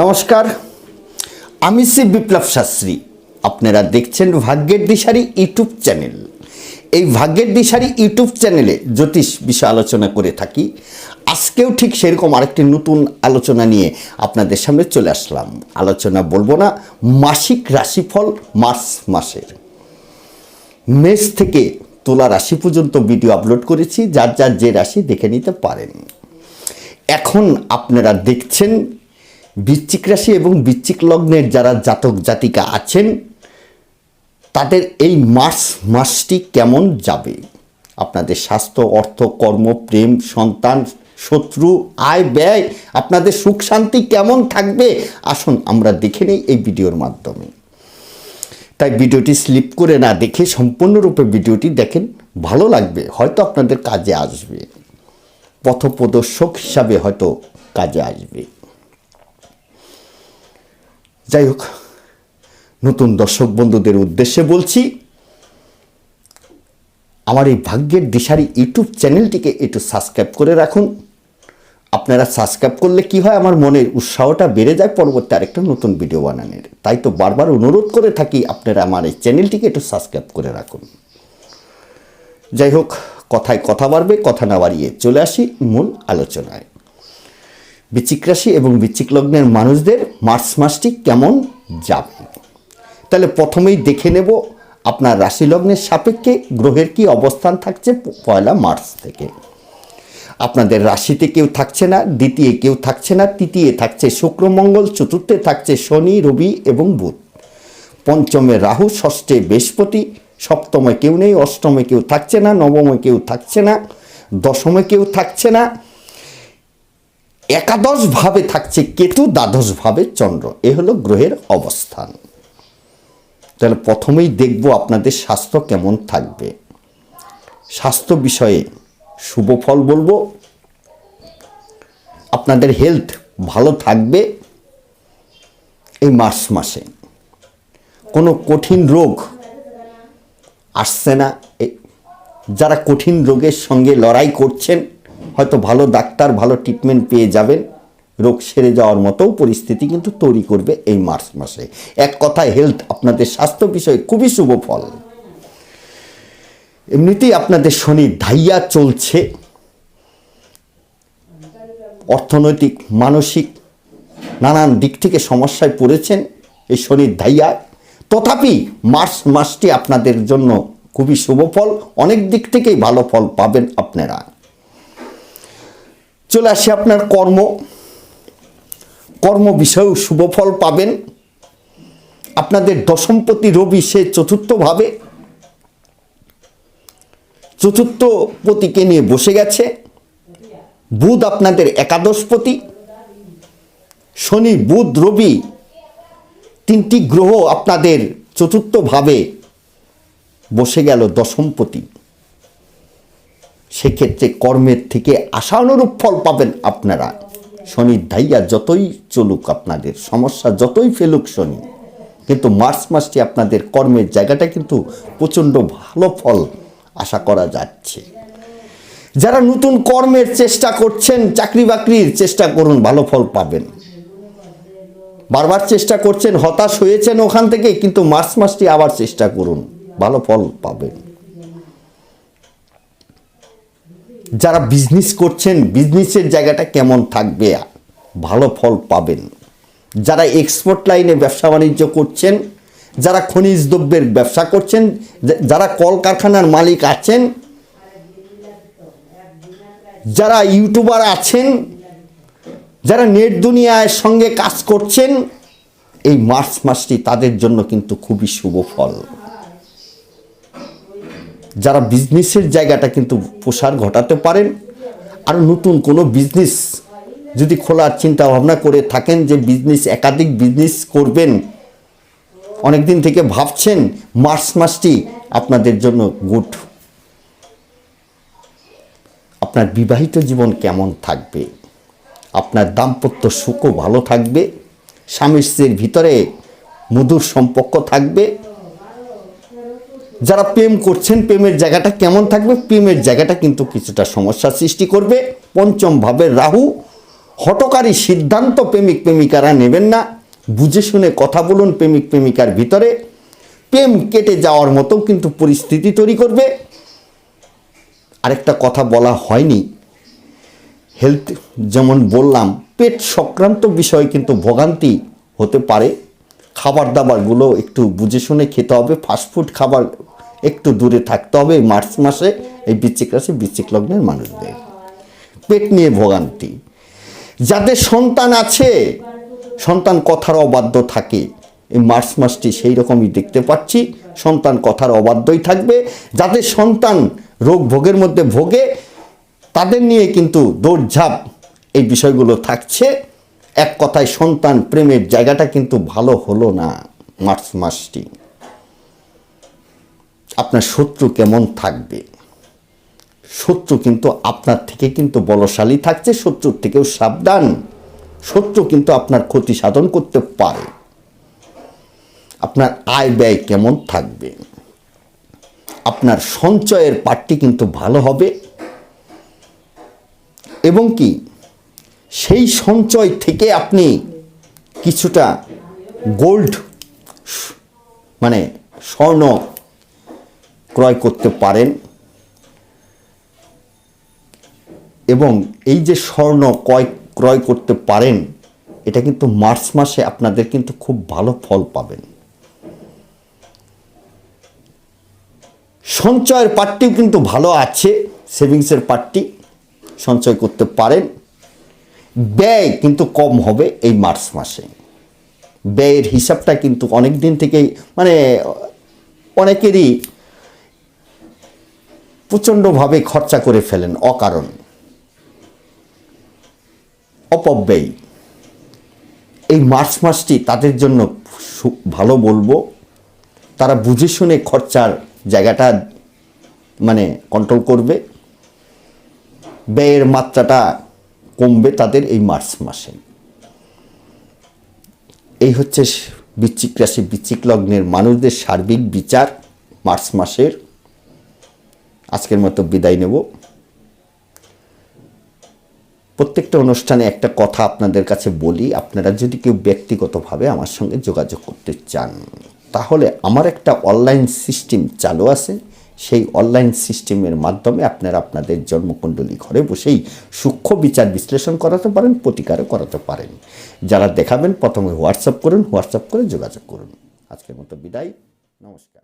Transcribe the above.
নমস্কার, আমি শ্রী বিপ্লব শাস্ত্রী। আপনারা দেখছেন ভাগ্যের দিশারি ইউটিউব চ্যানেল। এই ভাগ্যের দিশারি ইউটিউব চ্যানেলে জ্যোতিষ বিষয় আলোচনা করে থাকি। আজকেও ঠিক সেরকম আরেকটি নতুন আলোচনা নিয়ে আপনাদের সামনে চলে আসলাম। আলোচনা বলব না, মাসিক রাশিফল মার্চ মাসের। মেষ থেকে তোলা রাশি পর্যন্ত ভিডিও আপলোড করেছি, যার যার যে রাশি দেখে নিতে পারেন। এখন আপনারা দেখছেন বৃশ্চিক রাশি এবং বৃশ্চিক লগ্নের যারা জাতক জাতিকা আছেন, তাদের এই মাস, মাসটি কেমন যাবে? আপনাদের স্বাস্থ্য, অর্থ, কর্ম, প্রেম, সন্তান, শত্রু, আয়, ব্যয়, আপনাদের সুখ, শান্তি কেমন থাকবে? আসুন আমরা দেখে নেই এই ভিডিওর মাধ্যমে। তাই ভিডিওটি স্লিপ করে না দেখে সম্পূর্ণরূপে ভিডিওটি দেখেন, ভালো লাগবে, হয়তো আপনাদের কাজে আসবে। পথপ্রদর্শক হিসাবে হয়তো কাজে আসবে। যাই হোক নতুন দর্শক বন্ধুদের উদ্দেশ্যে বলছি, আমার এই ভাগ্যের দিশারি ইউটিউব চ্যানেলটিকে একটু সাবস্ক্রাইব করে রাখুন। আপনারা সাবস্ক্রাইব করলে কি হয়, আমার মনের উৎসাহটা বেড়ে যায়, পরবর্তী আরেকটা নতুন ভিডিও বানানোর। তাই তো বারবার অনুরোধ করে থাকি, আপনারা আমার এই চ্যানেলটিকে একটু সাবস্ক্রাইব করে রাখুন। যাই হোক কথায় কথা বাড়বে, কথা না বাড়িয়ে চলে আসি মূল আলোচনায়। বৃশ্চিক রাশি এবং বৃশ্চিক লগ্নের মানুষদের মার্চ মাসটি কেমন যাবে? তাহলে প্রথমেই দেখে নেব আপনার রাশি লগ্নের সাপেক্ষে গ্রহের কি অবস্থান থাকছে পয়লা মার্চ থেকে। আপনাদের রাশিতে কেউ থাকছে না, দ্বিতীয় কেউ থাকছে না, তৃতীয় থাকছে শুক্র, মঙ্গল, চতুর্থে থাকছে শনি, রবি এবং বুধ। পঞ্চমে রাহু, ষষ্ঠে বৃহস্পতি, সপ্তমে কেউ নেই, অষ্টমে কেউ থাকছে না, নবমে কেউ থাকছে না, দশমে কেউ থাকছে না একাদশ ভাবে থাকছে কেতু দ্বাদশ ভাবে চন্দ্র। এ হলো গ্রহের অবস্থান। তাহলে প্রথমেই দেখব আপনাদের স্বাস্থ্য কেমন থাকবে। স্বাস্থ্য বিষয়ে শুভ ফল বলব। আপনাদের হেলথ ভালো থাকবে এই মার্চ মাসে। কোনো কঠিন রোগ আসছে না। যারা কঠিন রোগের সঙ্গে লড়াই করছেন হয়তো ভালো ডাক্তার, ভালো ট্রিটমেন্ট পেয়ে যাবেন। রোগ সেরে যাওয়ার মতোও পরিস্থিতি কিন্তু তৈরি করবে এই মার্চ মাসে। এক কথায় হেলথ আপনাদের স্বাস্থ্য বিষয়ে খুবই শুভ ফল। এমনিতেই আপনাদের শনি ধাইয়া চলছে। অর্থনৈতিক, মানসিক, নানান দিক থেকে সমস্যায় পড়েছেন এই শনির ধাইয়া। তথাপি মার্চ মাসটি আপনাদের জন্য খুবই শুভ ফল। অনেক দিক থেকেই ভালো ফল পাবেন আপনারা। চলে আসি আপনার কর্ম। কর্ম বিষয়েও শুভ ফল পাবেন। আপনাদের দশমপতি রবি সে চতুর্থভাবে চতুর্থ পতিকে নিয়ে বসে গেছে। বুধ আপনাদের একাদশপতি শনি, বুধ, রবি তিনটি গ্রহ আপনাদের চতুর্থভাবে বসে গেল দশমপতি সেক্ষেত্রে কর্মের থেকে আশানুরূপ ফল পাবেন আপনারা। শনির ধাইয়া যতই চলুক আপনাদের, সমস্যা যতই ফেলুক শনি, কিন্তু মার্চ মাসটি আপনাদের কর্মের জায়গাটা কিন্তু প্রচণ্ড ভালো ফল আশা করা যাচ্ছে। যারা নতুন কর্মের চেষ্টা করছেন, চাকরি বাকরির চেষ্টা করুন, ভালো ফল পাবেন। বারবার চেষ্টা করছেন, হতাশ হয়েছেন ওখান থেকে, কিন্তু মার্চ মাসটি আবার চেষ্টা করুন, ভালো ফল পাবেন। যারা বিজনেস করছেন বিজনেসের জায়গাটা কেমন থাকবে? ভালো ফল পাবেন। যারা এক্সপোর্ট লাইনে ব্যবসা বাণিজ্য করছেন, যারা খনিজ দ্রব্যের ব্যবসা করছেন যারা কলকারখানার মালিক আছেন, যারা ইউটিউবার আছেন, যারা নেট দুনিয়ার সঙ্গে কাজ করছেন, এই মার্চ মাসটি তাদের জন্য কিন্তু খুবই শুভ ফল। যারা বিজনেসের জায়গাটা কিন্তু প্রসার ঘটাতে পারেন, আর নতুন কোনো বিজনেস যদি খোলার চিন্তা ভাবনা করে থাকেন যে বিজনেস একাধিক বিজনেস করবেন অনেক দিন থেকে ভাবছেন, মার্চ মাসটি আপনাদের জন্য গুড আপনার বিবাহিত জীবন কেমন থাকবে? আপনার দাম্পত্য সুখও ভালো থাকবে, স্বামী স্ত্রীর ভিতরে মধুর সম্পর্ক থাকবে যারা প্রেম করছেন, প্রেমের জায়গাটা কেমন থাকবে? প্রেমের জায়গাটা কিন্তু কিছুটা সমস্যার সৃষ্টি করবে। পঞ্চম ভাবে রাহু, হটকারী সিদ্ধান্ত প্রেমিক প্রেমিকারা নেবেন না। বুঝে শুনে কথা বলুন প্রেমিক প্রেমিকার ভিতরে। প্রেম কেটে যাওয়ার মতো কিন্তু পরিস্থিতি তৈরি করবে। আরেকটা কথা বলা হয়নি। হেলথ যেমন বললাম, পেট সংক্রান্ত বিষয় কিন্তু ভোগান্তি হতে পারে। খাবার দাবারগুলো একটু বুঝে শুনে খেতে হবে। ফাস্টফুড খাবার একটু দূরে থাকতে হবে। এই মার্চ মাসে এই বৃশ্চিক রাশি, বৃশ্চিক লগ্নের মানুষদের। পেট নিয়ে ভোগান্তি। যাদের সন্তান আছে, সন্তান কথার অবাধ্য থাকে। এই মার্চ মাসটি সেই রকমই দেখতে পাচ্ছি। সন্তান কথার অবাধ্যই থাকবে। যাদের সন্তান রোগ ভোগের মধ্যে ভোগে, তাদের নিয়ে কিন্তু দৌড়ঝাঁপ এই বিষয়গুলো থাকছে। এক কথায় সন্তান প্রেমের জায়গাটা কিন্তু ভালো হলো না মার্চ মাসটি। আপনার শত্রু কেমন থাকবে? শত্রু কিন্তু আপনার থেকে কিন্তু বলশালী থাকছে, শত্রুর থেকেও সাবধান। শত্রু কিন্তু আপনার ক্ষতি সাধন করতে পারে। আপনার আয় ব্যয় কেমন থাকবে? আপনার সঞ্চয়ের পাটটি কিন্তু ভালো হবে। এবং কি? সেই সঞ্চয় থেকে আপনি কিছুটা গোল্ড মানে স্বর্ণ ক্রয় করতে পারেন। এবং এই যে স্বর্ণ ক্রয় ক্রয় করতে পারেন, এটা কিন্তু মার্চ মাসে আপনাদের কিন্তু খুব ভালো ফল পাবেন। সঞ্চয়ের পার্টটিও কিন্তু ভালো আছে, সেভিংসের পার্টটি সঞ্চয় করতে পারেন। ব্যয় কিন্তু কম হবে এই মার্চ মাসে। ব্যয়ের হিসাবটা কিন্তু অনেক দিন থেকেই মানে অনেকেরই প্রচণ্ডভাবে খরচা করে ফেলেন, অকারণ। অপব্যয়। এই মার্চ মাসটি তাদের জন্য ভালো বলব, তারা বুঝে শুনে খরচার জায়গাটা মানে কন্ট্রোল করবে। ব্যয়ের মাত্রাটা কমবে তাদের এই মার্চ মাসে। এই হচ্ছে বৃশ্চিক রাশি, বৃশ্চিক লগ্নের মানুষদের সার্বিক বিচার মার্চ মাসের। আজকের মতো বিদায় নেব। প্রত্যেকটা অনুষ্ঠানে একটা কথা আপনাদের কাছে বলি, আপনারা যদি কেউ ব্যক্তিগতভাবে আমার সঙ্গে যোগাযোগ করতে চান, তাহলে আমার একটা অনলাইন সিস্টেম চালু আছে। সেই অনলাইন সিস্টেমের মাধ্যমে আপনারা আপনাদের জন্মকুণ্ডলী ঘরে বসেই সূক্ষ্ম বিচার বিশ্লেষণ করাতে পারেন, প্রতিকারও করাতে পারেন। যারা দেখাবেন, প্রথমে হোয়াটসঅ্যাপ করুন হোয়াটসঅ্যাপ করে যোগাযোগ করুন। আজকের মতো বিদায়। নমস্কার।